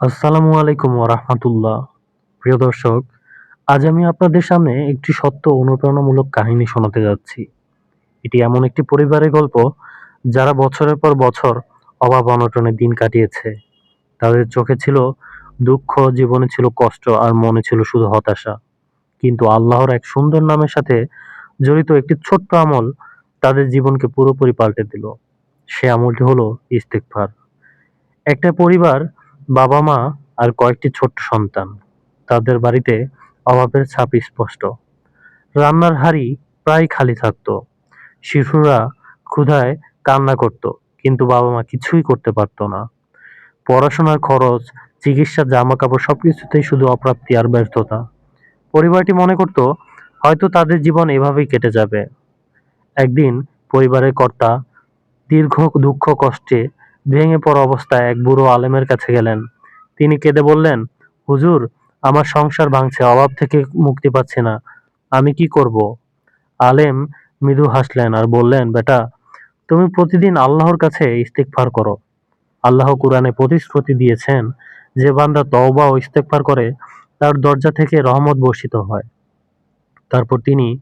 আসসালামু আলাইকুম ওরহমতুল্লাহ প্রিয় দর্শক, আজ আমি আপনাদের সামনে একটি সত্য অনুপ্রেরণামূলক কাহিনী শোনাতে যাচ্ছি। এটি এমন একটি পরিবারের গল্প যারা বছরের পর বছর অভাব অনটনে দিন কাটিয়েছে। তাদের চোখে ছিল দুঃখ, জীবনে ছিল কষ্ট আর মনে ছিল শুধু হতাশা। কিন্তু আল্লাহর এক সুন্দর নামের সাথে জড়িত একটি ছোট্ট আমল তাদের জীবনকে পুরোপুরি পাল্টে দিল। সে আমলটি হলো ইস্তেকফার একটা পরিবার বাবা-মা আর কয়েকটি ছোট্ট সন্তান। তাদের বাড়িতে অভাবের ছাপ স্পষ্ট। রান্নার হাঁড়ি প্রায় খালি থাকত। শিশুরা ক্ষুধায় কান্না করত, কিন্তু বাবা-মা কিছুই করতে পারত না। পড়াশোনার খরচ, চিকিৎসার জামাকাপড় সবকিছুতেই শুধু অপ্রাপ্তি আর ব্যর্থতা। পরিবারটি মনে করত হয়তো তাদের জীবন এভাবেই কেটে যাবে। একদিন পরিবারের কর্তা দীর্ঘ দুঃখ কষ্টে ভেঙে পড়া অবস্থায় এক বুড়ো আলেমের কাছে গেলেন। তিনি কেঁদে বললেন, হুজুর, আমার সংসার ভাঙছে, অভাব থেকে মুক্তি পাচ্ছি না। আমি কি করব? আলেম মৃদু হাসলেন আর বললেন, বেটা, তুমি প্রতিদিন আল্লাহর কাছে ইস্তিগফার করো। আল্লাহ কুরআনে প্রতিশ্রুতি দিয়েছেন, যে বান্দা তওবা ও ইস্তেগফার করে তার দরজা থেকে রহমত বর্ষিত হয়। তারপর তিনি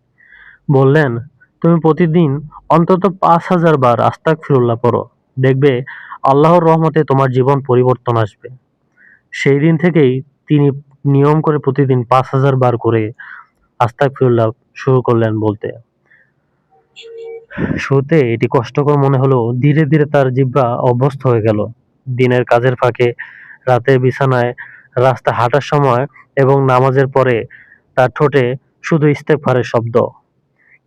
বললেন, তুমি প্রতিদিন অন্তত পাঁচ হাজার বার আস্তাক ফিরুল্লাহ পড়ো। দেখবে আল্লাহর রহমতে তোমার জীবন পরিবর্তন আসবে। সেই দিন থেকেই তিনি নিয়ম করে প্রতিদিন পাঁচ হাজার বার করে আস্তাগফিরুল্লাহ শুরু করলেন বলতে। শুরুতে এটি কষ্টকর মনে হলেও ধীরে ধীরে তার জিব্বা অভ্যস্ত হয়ে গেল। দিনের কাজের ফাঁকে, রাতের বিছানায় রাস্তা হাঁটার সময় এবং নামাজের পরে তার ঠোঁটে শুধু ইস্তেকফারের শব্দ।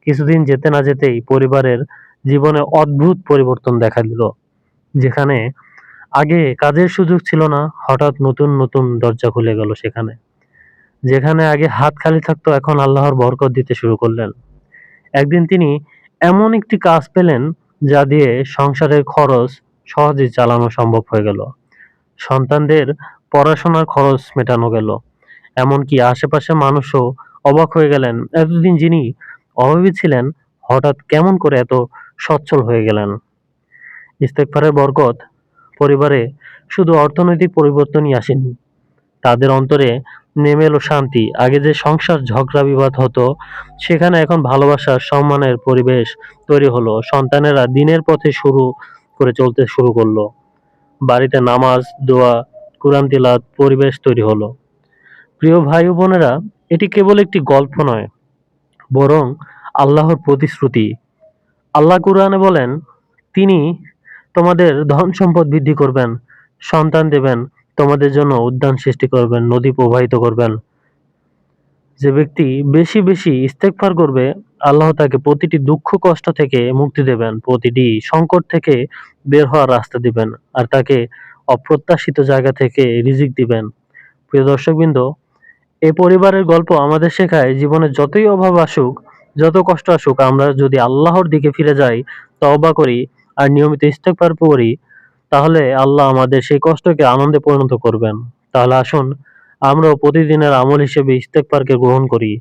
কিছুদিন যেতে না যেতেই পরিবারের জীবনে অদ্ভুত পরিবর্তন দেখা দিল। যেখানে আগে কাজের সুযোগ ছিল না, হঠাৎ নতুন নতুন দরজা খুলে গেল সেখানে। যেখানে আগে হাত খালি থাকতো, এখন আল্লাহর বরকত দিতে শুরু করলেন। একদিন তিনি এমন একটি কাজ পেলেন, যা দিয়ে সংসারের খরচ সহজে চালানো সম্ভব হয়ে গেল। সন্তানদের পড়াশোনার খরচ মেটানো গেল। এমনকি আশেপাশে মানুষও অবাক হয়ে গেলেন। এতদিন যিনি অভাবী ছিলেন, হঠাৎ কেমন করে এত সচ্ছল হয়ে গেলেন? ইস্তেকফারের বরকত পরিবারে শুধু অর্থনৈতিক পরিবর্তনই আসেনি। তাদের অন্তরে নেমে এলো শান্তি। আগে যে সংসার ঝগড়া বিবাদ হতো, সেখানে এখন ভালোবাসার সম্মানের পরিবেশ তৈরি হলো। সন্তানেরা দিনের পথে শুরু করে চলতে শুরু করল। বাড়িতে নামাজ, দোয়া, কোরআন তিলাত পরিবেশ তৈরি হলো। প্রিয় ভাই বোনেরা, এটি কেবল একটি গল্প নয়, বরং আল্লাহর প্রতিশ্রুতি। আল্লাহ কুরআনে বলেন, তিনি তোমাদের ধন সম্পদ বৃদ্ধি করবেন, সন্তান দেবেন, তোমাদের জন্য উদ্যান সৃষ্টি করবেন, নদী প্রবাহিত করবেন। যে ব্যক্তি বেশি বেশি ইস্তেকফার করবে, আল্লাহ তাকে প্রতিটি দুঃখ, কষ্ট থেকে মুক্তি দেবেন, প্রতিটি সংকট থেকে বের হওয়ার রাস্তা দিবেন আর তাকে অপ্রত্যাশিত জায়গা থেকে রিজিক দিবেন। প্রিয় দর্শকবৃন্দ এই পরিবারের গল্প আমাদের শেখায় জীবনে যতই অভাব আসুক, যত কষ্ট আসুক, আমরা যদি আল্লাহর দিকে ফিরে যাই, তওবা করি আর নিয়মিত ইস্তেকবার করি তাহলে আল্লাহ আমাদের সেই কষ্টকে আনন্দে পরিণত করবেন। তাহলে আসুন, আমরাও প্রতিদিনের আমল হিসেবে ইস্তেকবারকে গ্রহণ করি।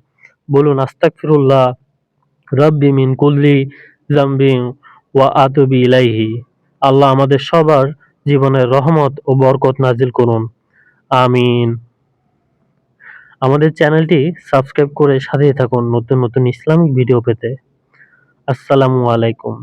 বলুন আস্তাকফিরুল্লাহ রব্বি মিন কুল্লি জাম্বিং ওয়া আতুবি ইলাইহি। আল্লাহ আমাদের সবার জীবনের রহমত ও বরকত নাজিল করুন। আমিন। আমাদের চ্যানেলটি সাবস্ক্রাইব করে সাথেই থাকুন নতুন নতুন ইসলামিক ভিডিও পেতে। আসসালামু আলাইকুম।